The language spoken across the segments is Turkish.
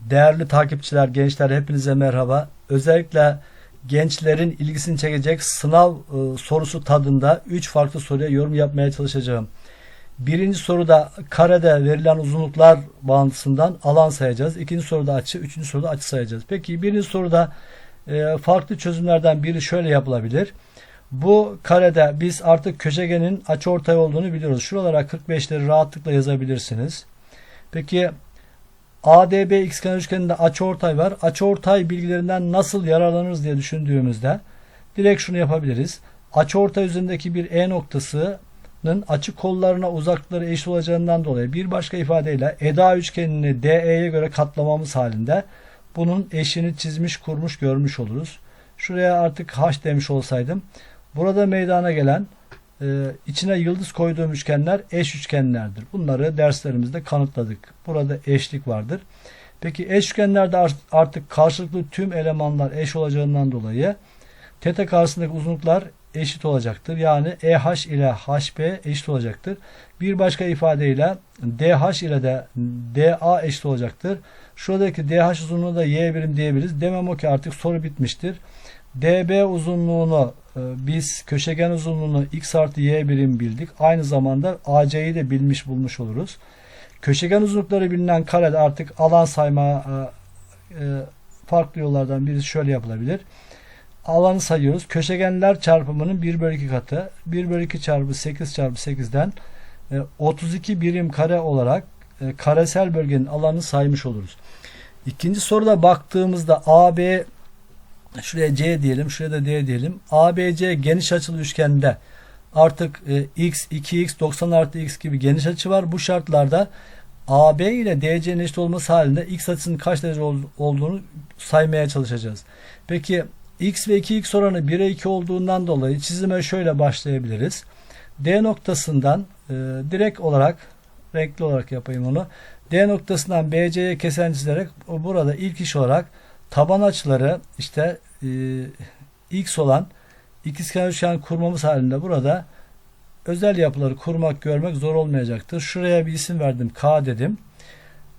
Değerli takipçiler, gençler hepinize merhaba. Özellikle gençlerin ilgisini çekecek sınav e, sorusu tadında 3 farklı soruya yorum yapmaya çalışacağım. Birinci soruda karede verilen uzunluklar bağıntısından alan sayacağız. İkinci soruda açı, üçüncü soruda açı sayacağız. Peki birinci soruda e, farklı çözümlerden biri şöyle yapılabilir. Bu karede biz artık köşegenin açıortay olduğunu biliyoruz. Şuralara 45'leri rahatlıkla yazabilirsiniz. Peki ADB ikizkenar üçgeninde açıortay var. Açıortay bilgilerinden nasıl yararlanırız diye düşündüğümüzde direkt şunu yapabiliriz. Açıortay üzerindeki bir E noktasının açı kollarına uzaklıkları eşit olacağından dolayı bir başka ifadeyle EDA üçgenini DE'ye göre katlamamız halinde bunun eşini çizmiş, kurmuş, görmüş oluruz. Şuraya artık H demiş olsaydım. Burada meydana gelen e, içine yıldız koyduğum üçgenler eş üçgenlerdir. Bunları derslerimizde kanıtladık. Burada eşlik vardır. Peki eş üçgenlerde art- artık karşılıklı tüm elemanlar eş olacağından dolayı teta karşısındaki uzunluklar eşit olacaktır. Yani EH ile HB eşit olacaktır. Bir başka ifadeyle DH ile de DA eşit olacaktır. Şuradaki DH uzunluğu da Y birim diyebiliriz. Demem o ki artık soru bitmiştir. DB uzunluğunu e, biz köşegen uzunluğunu x artı y birim bildik. Aynı zamanda AC'yi de bilmiş bulmuş oluruz. Köşegen uzunlukları bilinen karede artık alan sayma e, e, farklı yollardan birisi şöyle yapılabilir. Alanı sayıyoruz. Köşegenler çarpımının 1 bölü 2 katı. 1 bölü 2 çarpı 8 çarpı 8'den e, 32 birim kare olarak karesel bölgenin alanını saymış oluruz. İkinci soruda baktığımızda AB şuraya C diyelim, şuraya da D diyelim. ABC geniş açılı üçgende artık e, x, 2x, 90 artı x gibi geniş açı var. Bu şartlarda AB ile DC'nin eşit olması halinde x açısının kaç derece ol- olduğunu saymaya çalışacağız. Peki x ve 2x oranı 1'e 2 olduğundan dolayı çizime şöyle başlayabiliriz. D noktasından e, direkt olarak renkli olarak yapayım onu. D noktasından BC'ye kesen çizerek burada ilk iş olarak taban açıları işte e, x olan ikizkenar üçgen kurmamız halinde burada özel yapıları kurmak görmek zor olmayacaktır. Şuraya bir isim verdim. K dedim.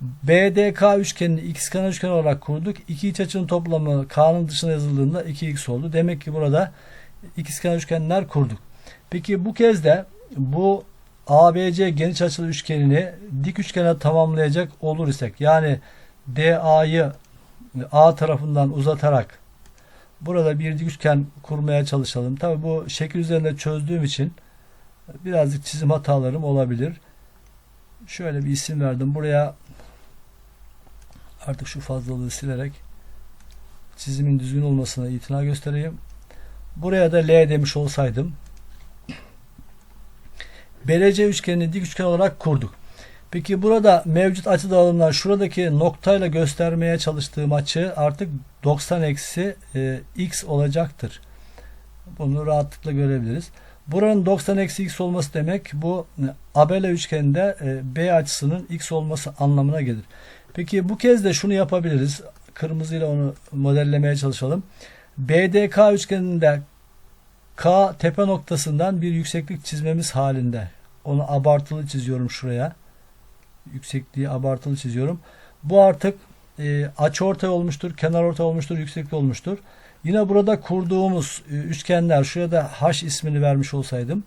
BDK üçgenini ikizkenar üçgen olarak kurduk. İki iç açının toplamı K'nın dışına yazıldığında 2x oldu. Demek ki burada ikizkenar üçgenler kurduk. Peki bu kez de bu ABC geniş açılı üçgenini dik üçgene tamamlayacak olur isek yani DA'yı A tarafından uzatarak burada bir üçgen kurmaya çalışalım. Tabi bu şekil üzerinde çözdüğüm için birazcık çizim hatalarım olabilir. Şöyle bir isim verdim. Buraya artık şu fazlalığı silerek çizimin düzgün olmasına itina göstereyim. Buraya da L demiş olsaydım BLC üçgenini dik üçgen olarak kurduk. Peki burada mevcut açı dağılımlar şuradaki noktayla göstermeye çalıştığım açı artık 90 eksi e, x olacaktır. Bunu rahatlıkla görebiliriz. Buranın 90 eksi x olması demek bu abele üçgeninde e, b açısının x olması anlamına gelir. Peki bu kez de şunu yapabiliriz. Kırmızıyla onu modellemeye çalışalım. BDK üçgeninde K tepe noktasından bir yükseklik çizmemiz halinde. Onu abartılı çiziyorum şuraya. Yüksekliği abartılı çiziyorum. Bu artık e, açı ortay olmuştur, kenar ortay olmuştur, yükseklik olmuştur. Yine burada kurduğumuz e, üçgenler, şuraya da H ismini vermiş olsaydım.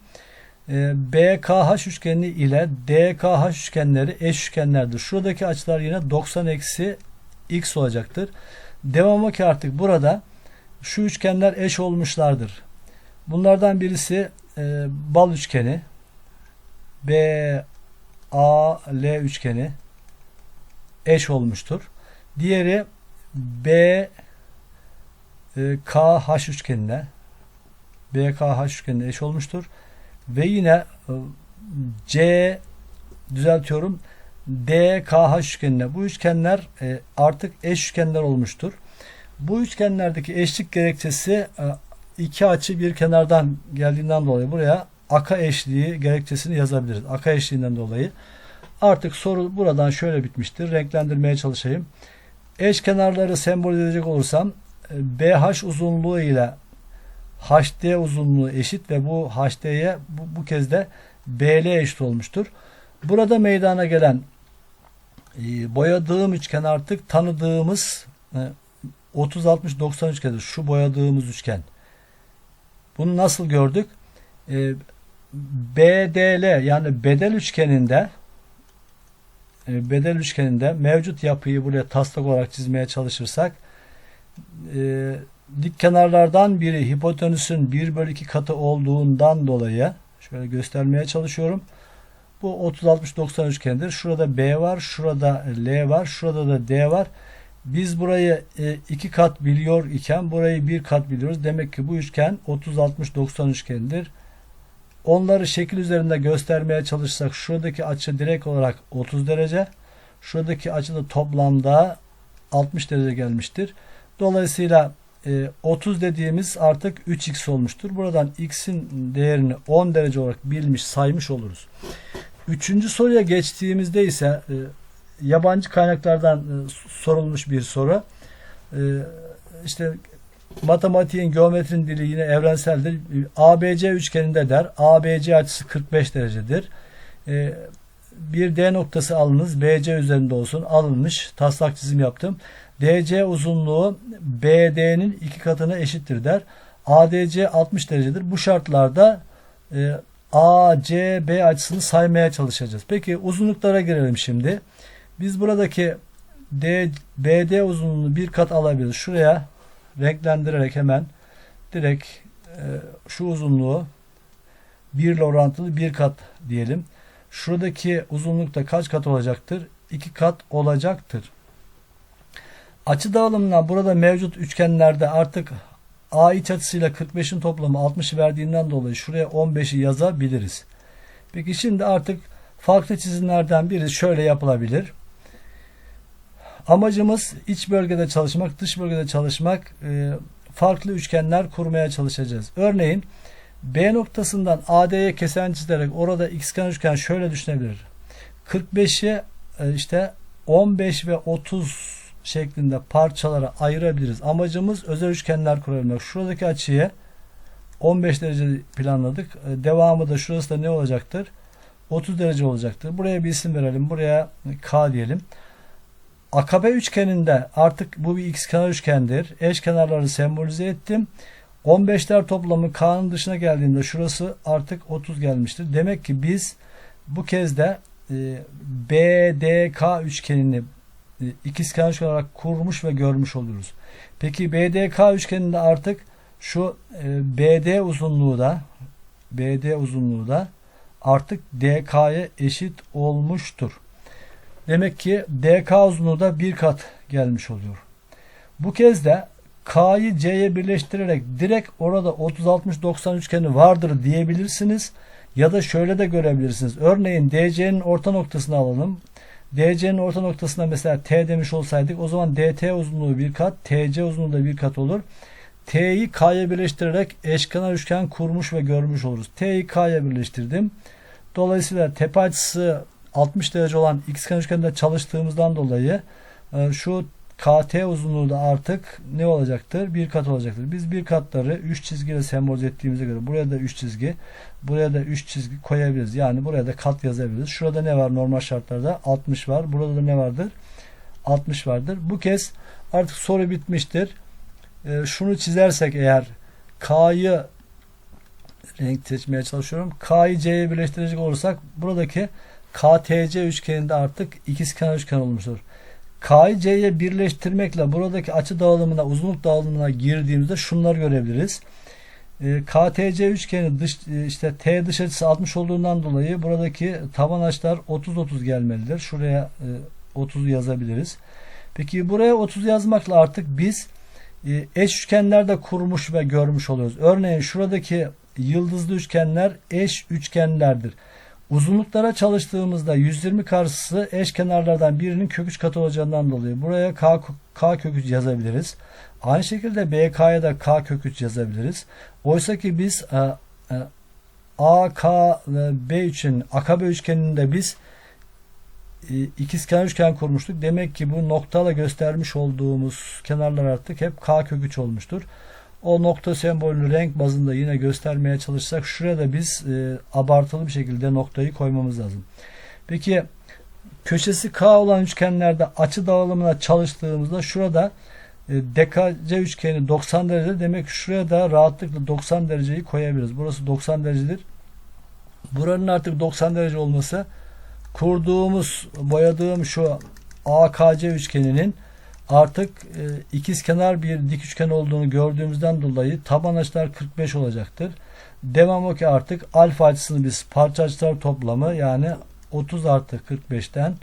E, BKH üçgeni ile DKH üçgenleri eş üçgenlerdir. Şuradaki açılar yine 90 eksi x olacaktır. Devamı ki artık burada şu üçgenler eş olmuşlardır. Bunlardan birisi e, bal üçgeni. B A L üçgeni eş olmuştur. Diğeri B e, K H üçgenine B K H üçgenine eş olmuştur. Ve yine e, C düzeltiyorum D K H üçgenine bu üçgenler e, artık eş üçgenler olmuştur. Bu üçgenlerdeki eşlik gerekçesi iki açı bir kenardan geldiğinden dolayı buraya aka eşliği gerekçesini yazabiliriz. Aka eşliğinden dolayı. Artık soru buradan şöyle bitmiştir. Renklendirmeye çalışayım. Eş kenarları sembolize edecek olursam e, BH uzunluğu ile HD uzunluğu eşit ve bu HD'ye bu, bu kez de BL eşit olmuştur. Burada meydana gelen e, boyadığım üçgen artık tanıdığımız e, 30 60 90 üçgenidir. Şu boyadığımız üçgen. Bunu nasıl gördük? E, BDL yani bedel üçgeninde e, bedel üçgeninde mevcut yapıyı buraya taslak olarak çizmeye çalışırsak e, dik kenarlardan biri hipotenüsün 1 bölü 2 katı olduğundan dolayı şöyle göstermeye çalışıyorum. Bu 30 60 90 üçgendir. Şurada B var, şurada L var, şurada da D var. Biz burayı e, iki kat biliyor iken burayı bir kat biliyoruz. Demek ki bu üçgen 30 60 90 üçgendir. Onları şekil üzerinde göstermeye çalışsak şuradaki açı direkt olarak 30 derece. Şuradaki açı da toplamda 60 derece gelmiştir. Dolayısıyla e, 30 dediğimiz artık 3x olmuştur. Buradan x'in değerini 10 derece olarak bilmiş saymış oluruz. Üçüncü soruya geçtiğimizde ise e, yabancı kaynaklardan e, sorulmuş bir soru. E, işte matematiğin, geometrinin dili yine evrenseldir. ABC üçgeninde der. ABC açısı 45 derecedir. E, bir D noktası alınız. BC üzerinde olsun. Alınmış. Taslak çizim yaptım. DC uzunluğu BD'nin iki katına eşittir der. ADC 60 derecedir. Bu şartlarda e, ACB açısını saymaya çalışacağız. Peki uzunluklara girelim şimdi. Biz buradaki D, BD uzunluğunu bir kat alabiliriz. Şuraya renklendirerek hemen direkt e, şu uzunluğu 1 ile orantılı bir kat diyelim. Şuradaki uzunluk da kaç kat olacaktır? 2 kat olacaktır. Açı dağılımına burada mevcut üçgenlerde artık A iç açısıyla 45'in toplamı 60'ı verdiğinden dolayı şuraya 15'i yazabiliriz. Peki şimdi artık farklı çizimlerden biri şöyle yapılabilir. Amacımız iç bölgede çalışmak, dış bölgede çalışmak, e, farklı üçgenler kurmaya çalışacağız. Örneğin B noktasından AD'ye kesen çizerek orada xgen üçgen şöyle düşünebilir. 45'i e, işte 15 ve 30 şeklinde parçalara ayırabiliriz. Amacımız özel üçgenler kurabilmek. Şuradaki açıyı 15 derece planladık. E, devamı da şurası da ne olacaktır? 30 derece olacaktır. Buraya bir isim verelim. Buraya K diyelim. Akabe üçgeninde artık bu bir x kenar üçgendir. Eş kenarları sembolize ettim. 15'ler toplamı K'nın dışına geldiğinde şurası artık 30 gelmiştir. Demek ki biz bu kez de e, BDK üçgenini e, ikizkenar üçgen olarak kurmuş ve görmüş oluyoruz. Peki BDK üçgeninde artık şu e, BD uzunluğu da BD uzunluğu da artık DK'ya eşit olmuştur. Demek ki DK uzunluğu da bir kat gelmiş oluyor. Bu kez de K'yı C'ye birleştirerek direkt orada 30-60-90 üçgeni vardır diyebilirsiniz. Ya da şöyle de görebilirsiniz. Örneğin DC'nin orta noktasını alalım. DC'nin orta noktasına mesela T demiş olsaydık o zaman DT uzunluğu bir kat, TC uzunluğu da bir kat olur. T'yi K'ya birleştirerek eşkenar üçgen kurmuş ve görmüş oluruz. T'yi K'ya birleştirdim. Dolayısıyla tepe açısı 60 derece olan xken üçgeninde çalıştığımızdan dolayı e, şu KT uzunluğu da artık ne olacaktır? Bir kat olacaktır. Biz bir katları 3 çizgiyle sembolize ettiğimize göre buraya da 3 çizgi, buraya da 3 çizgi koyabiliriz. Yani buraya da kat yazabiliriz. Şurada ne var normal şartlarda? 60 var. Burada da ne vardır? 60 vardır. Bu kez artık soru bitmiştir. E, şunu çizersek eğer K'yı renk seçmeye çalışıyorum. K'yı C'ye birleştirecek olursak buradaki KTC üçgeninde artık ikizkenar üçgen olmuştur. K'yı birleştirmekle buradaki açı dağılımına, uzunluk dağılımına girdiğimizde şunları görebiliriz. E, KTC üçgeni dış, e, işte T dış açısı 60 olduğundan dolayı buradaki taban açılar 30-30 gelmelidir. Şuraya e, 30 yazabiliriz. Peki buraya 30 yazmakla artık biz e, eş üçgenler de kurmuş ve görmüş oluyoruz. Örneğin şuradaki yıldızlı üçgenler eş üçgenlerdir. Uzunluklara çalıştığımızda 120 karşısı eş kenarlardan birinin kök 3 katı olacağından dolayı buraya K, K kök 3 yazabiliriz. Aynı şekilde BK'ya da K kök 3 yazabiliriz. Oysa ki biz e, e, AK B için AKB üçgeninde biz e, ikizkenar üçgen kurmuştuk. Demek ki bu noktalı göstermiş olduğumuz kenarlar artık hep K kök 3 olmuştur. O nokta sembolünü renk bazında yine göstermeye çalışsak şuraya da biz e, abartılı bir şekilde noktayı koymamız lazım. Peki köşesi K olan üçgenlerde açı dağılımına çalıştığımızda şurada e, DKC üçgeni 90 derece demek şuraya da rahatlıkla 90 dereceyi koyabiliriz. Burası 90 derecedir. Buranın artık 90 derece olması kurduğumuz, boyadığım şu AKC üçgeninin artık e, ikizkenar bir dik üçgen olduğunu gördüğümüzden dolayı taban açılar 45 olacaktır. Devam o ki artık alfa açısını biz parça açılar toplamı yani 30 artı 45'ten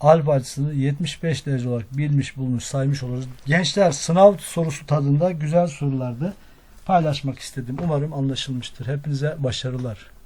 alfa açısını 75 derece olarak bilmiş bulmuş saymış oluruz. Gençler sınav sorusu tadında güzel sorulardı. Paylaşmak istedim. Umarım anlaşılmıştır. Hepinize başarılar.